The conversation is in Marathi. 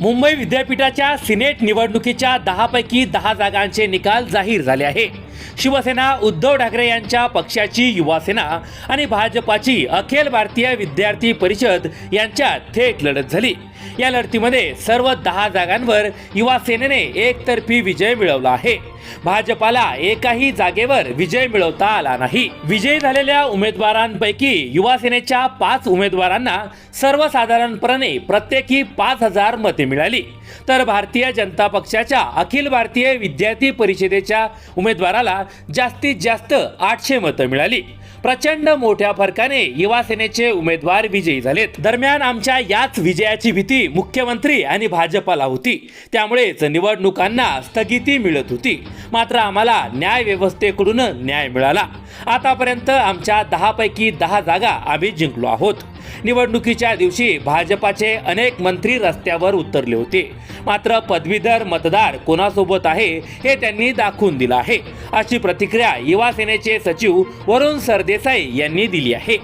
मुंबई विद्यापीठाच्या सिनेट निवडणुकीच्या दहापैकी दहा जागांचे निकाल जाहीर झाले आहे. शिवसेना उद्धव ठाकरे यांच्या पक्षाची युवासेना आणि भाजपाची अखिल भारतीय विद्यार्थी परिषद यांच्यात थेट लढत झाली. या लढतीमध्ये सर्व दहा जागांवर युवासेनेने एकतर्फी विजय मिळवला आहे. भाजपाला एकाही जागेवर विजय मिळवता आला नाही. विजयी झालेल्या उमेदवारांपैकी युवासेनेच्या पाच उमेदवारांना सर्वसाधारणपणे प्रत्येकी पाच हजार मते मिळाली. तर भारतीय जनता पक्षाच्या अखिल भारतीय विद्यार्थी परिषदेच्या उमेदवाराला जास्तीत जास्त आठशे मतं मिळाली. प्रचंड मोठ्या फरकाने युवा सेनेचे उमेदवार विजयी झालेत. दरम्यान आमच्या याच विजयाची भीती मुख्यमंत्री आणि भाजपाला होती. त्यामुळेच निवडणुकांना स्थगिती मिळत होती. मात्र आम्हाला न्याय व्यवस्थेकडून न्याय मिळाला. आतापर्यंत आमच्या दहापैकी दहा जागा आम्ही जिंकलो आहोत. निवडणुकीच्या दिवशी भाजपाचे अनेक मंत्री रस्त्यावर उतरले होते. मात्र पदवीधर मतदार कोणासोबत आहे हे त्यांनी दाखवून दिलं आहे. अशी प्रतिक्रिया युवा सेनेचे सचिव वरुण देसाई यांनी दिली आहे.